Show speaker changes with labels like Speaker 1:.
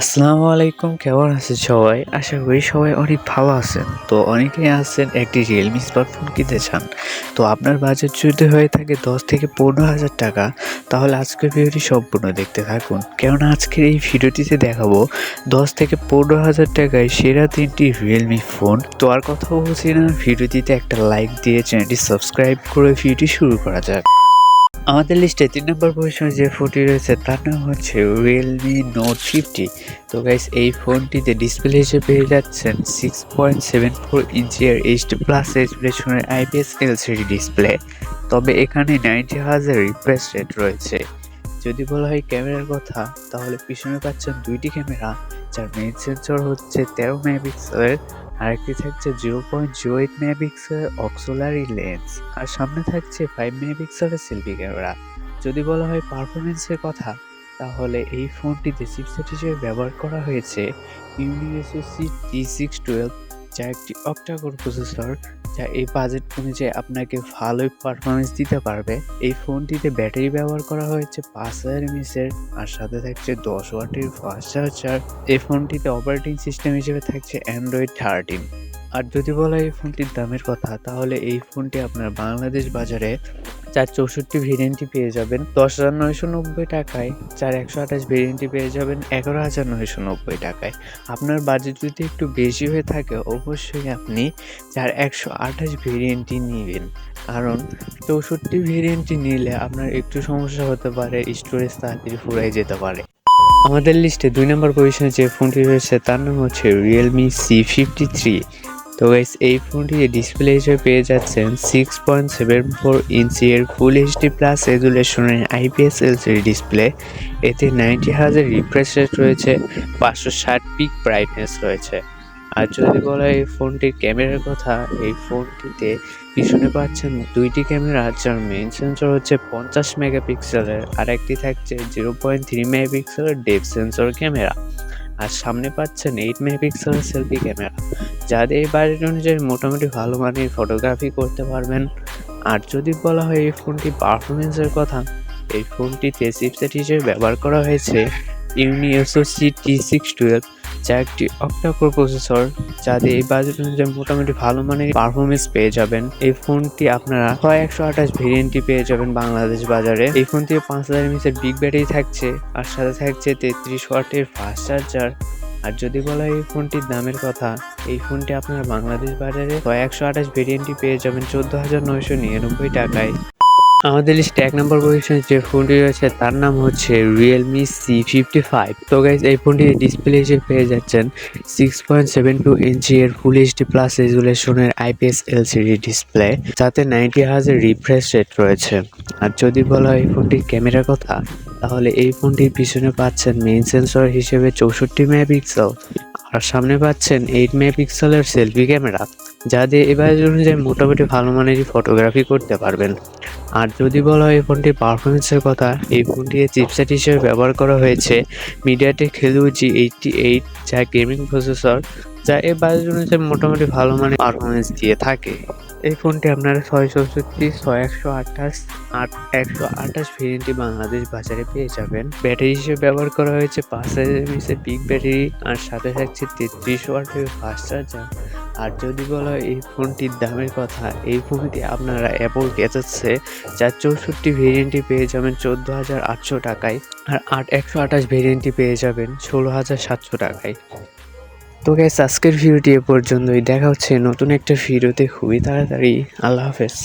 Speaker 1: আসসালামু আলাইকুম, কেমন আছেন সবাই? আশা করি সবাই অনেক ভালো আছেন। তো অনেকেই আছেন একটি রিয়েলমি স্মার্টফোন কিনতে চান। তো আপনার বাজেট যদি হয়ে থাকে দশ থেকে পনেরো হাজার টাকা, তাহলে আজকের ভিডিওটি সম্পূর্ণ দেখতে থাকুন। কেননা আজকের এই ভিডিওটিতে দেখাবো দশ থেকে পনেরো হাজার টাকায় সেরা তিনটি রিয়েলমি ফোন তো আর কথা বলছি না, ভিডিওটিতে একটা লাইক দিয়ে চ্যানেলটি সাবস্ক্রাইব করে ভিডিওটি শুরু করা যাক। আমাদের লিস্টে তিন নম্বর পজিশনে যে ফোনটি রয়েছে, তার নাম হচ্ছে রিয়েলমি নোট ফিফটি তো গাইস এই ফোনটিতে ডিসপ্লে হিসেবে পেয়ে যাচ্ছেন সিক্স পয়েন্ট সেভেন ফোর ইঞ্চিয়ার এইচডি প্লাস রেজুলেশনের আইপিএস এলসিডি ডিসপ্লে তবে এখানে নাইনটি হাজার রিফ্রেশ রেট রয়েছে। যদি বলা হয় ক্যামেরার কথা, তাহলে পিছনে পাচ্ছেন দুইটি ক্যামেরা, যার মেইন সেন্সর হচ্ছে তেরো মেগাপিক্সেলের আরেকটি থাকছে জিরো পয়েন্ট জিরো এইট মেগাপিক্সেলের অক্সোলারি লেন্স আর সামনে থাকছে ফাইভ মেগাপিক্সেলের সেলফি ক্যামেরা যদি বলা হয় পারফরমেন্সের কথা, তাহলে এই ফোনটিতে চিপসেট হিসেবে ব্যবহার করা হয়েছে ইউনিএসওসি টি সিক্স টুয়েলভ যা একটি অক্টাকোর প্রসেসর যা এই বাজেট অনুযায়ী আপনাকে ভালোই পারফরমেন্স দিতে পারবে। এই ফোনটিতে ব্যাটারি ব্যবহার করা হয়েছে পাঁচ হাজার এমএসের আর সাথে থাকছে দশ ওয়াটের ফাস্ট চার্জার এই ফোনটিতে অপারেটিং সিস্টেম হিসেবে থাকছে অ্যান্ড্রয়েড থার্টিন আর যদি বলা এই ফোনটির দামের কথা, তাহলে এই ফোনটি আপনার বাংলাদেশ বাজারে চার চৌষট্টি ভেরিয়েন্টটি পেয়ে যাবেন। দশ হাজার নয়শো নব্বই টাকায় চার একশো আঠাশ ভেরিয়েন্টটি পেয়ে যাবেন, এগারো হাজার নয়শো নব্বই টাকায়। আপনার বাজেট যদি একটু বেশি হয়ে থাকে, অবশ্যই আপনি চার একশো আঠাশ ভেরিয়েন্টটি নেবেন। কারণ চৌষট্টি ভেরিয়েন্টটি নিলে আপনার একটু সমস্যা হতে পারে স্টোরেজ তাড়াতাড়ি ফুরাই যেতে পারে। আমাদের লিস্টে দুই নম্বর পজিশনে যে ফোনটি রয়েছে, তার নাম হচ্ছে রিয়েলমি সি ফিফটি থ্রি তো গাইস এই ফোনটিতে ডিসপ্লে হিসেবে পেয়ে যাচ্ছেন six point seven four inch এর ফুল এইচডি প্লাস রেজুলেশনের আইপিএস এলসিডি ডিসপ্লে এতে নাইনটি হাজার রিফ্রেশ রেট রয়েছে, পাঁচশো ষাট পিক ব্রাইটনেস রয়েছে। আর যদি বলা হয় এই ফোনটির ক্যামেরার কথা, এই ফোনটিতে পিছনে পাচ্ছেন দুইটি ক্যামেরা, যার মেইন সেন্সর হচ্ছে পঞ্চাশ মেগাপিক্সেলের আর একটি থাকছে জিরো পয়েন্ট থ্রি মেগাপিক্সেলের ডেপ সেন্সর ক্যামেরা। আর সামনে পাচ্ছেন এইট মেগাপিক্সেলের সেলফি ক্যামেরা। যাদের এই বাজেট অনুযায়ী মোটামুটি ভালো মানের ফটোগ্রাফি করতে পারবেন। আর যদি বলা হয় এই ফোনটি পারফরমেন্সের কথা, এই ফোনটিতে চিপসেট হিসেবে ব্যবহার করা হয়েছে ইউনিএসওসি টি সিক্স টুয়েলভ যা একটি অক্টাকোর প্রসেসর যাদের এই বাজেট অনুযায়ী মোটামুটি ভালো মানের পারফরমেন্স পেয়ে যাবেন। এই ফোনটি আপনারা ছয় একশো আঠাশ ভেরিয়েন্টটি পেয়ে যাবেন বাংলাদেশ বাজারে। এই ফোনটিতে পাঁচ হাজার এমএসের বিগ ব্যাটারি থাকছে, আর সাথে থাকছে তেত্রিশ ওয়াটের ফাস্ট চার্জার আর যদি বলা এই ফোনটির দামের কথা, এই ফোনটি আপনারা বাংলাদেশ বাজারে কয়েকশো আঠাশ ভেরিয়েন্টটি পেয়ে যাবেন চোদ্দ হাজার নয়শো নিরানব্বই টাকায়। আমাদের লিস্টে এক নম্বর পজিশনে যে ফোনটি রয়েছে, তার নাম হচ্ছে রিয়েলমি সি ফিফটি ফাইভ তো গাইজ এই ফোনটি ডিসপ্লে হিসেবে পেয়ে যাচ্ছেন six point seven two inch এর ফুল এইচডি প্লাস রেজুলেশনের আইপিএস এলসিডি ডিসপ্লে যাতে নাইনটি হাজার রিফ্রেশ রেট রয়েছে। আর যদি বলা হয় এই ফোনটির ক্যামেরার কথা, তাহলে এই ফোনটির পিছনে পাচ্ছেন মেইন সেন্সর হিসেবে চৌষট্টি মেগাপিক্সেল আর সামনে পাচ্ছেন এইট মেগাপিক্সেলের সেলফি ক্যামেরা যা দিয়ে এবার অনুযায়ী মোটামুটি ভালো মানেরই ফটোগ্রাফি করতে পারবেন। আর যদি বলা হয় এই ফোনটির পারফরমেন্সের কথা, এই ফোনটিকে চিপসেট হিসেবে ব্যবহার করা হয়েছে MediaTek Helio G eighty eight যা গেমিং প্রসেসর যা এই বাজেট অনুযায়ী মোটামুটি ভালো মানের পারফরমেন্স দিয়ে থাকে। এই ফোনটি আপনারা ছয় চৌষট্টি ছয় একশো আঠাশ আট একশো আঠাশ ভেরিয়েন্টটি বাংলাদেশ বাজারে পেয়ে যাবেন। ব্যাটারি হিসেবে ব্যবহার করা হয়েছে পাঁচ হাজার এমএসের বিগ ব্যাটারি আর সাথে থাকছে তেত্রিশ ওয়াটের ফাস্ট চার্জার আর যদি বলা হয় এই ফোনটির দামের কথা, এই ফোনটি আপনারা অ্যাপল গেচাচ্ছে যার চৌষট্টি ভেরিয়েন্টটি পেয়ে যাবেন চোদ্দ হাজার আটশো টাকায় আর আট একশো আঠাশ ভেরিয়েন্টটি পেয়ে যাবেন ষোলো হাজার সাতশো টাকায়। তো গ্যাস আজকের ভিডিওটি এ পর্যন্তই। দেখা হচ্ছে নতুন একটা ভিডিওতে খুবই তাড়াতাড়ি। আল্লাহ হাফেজ।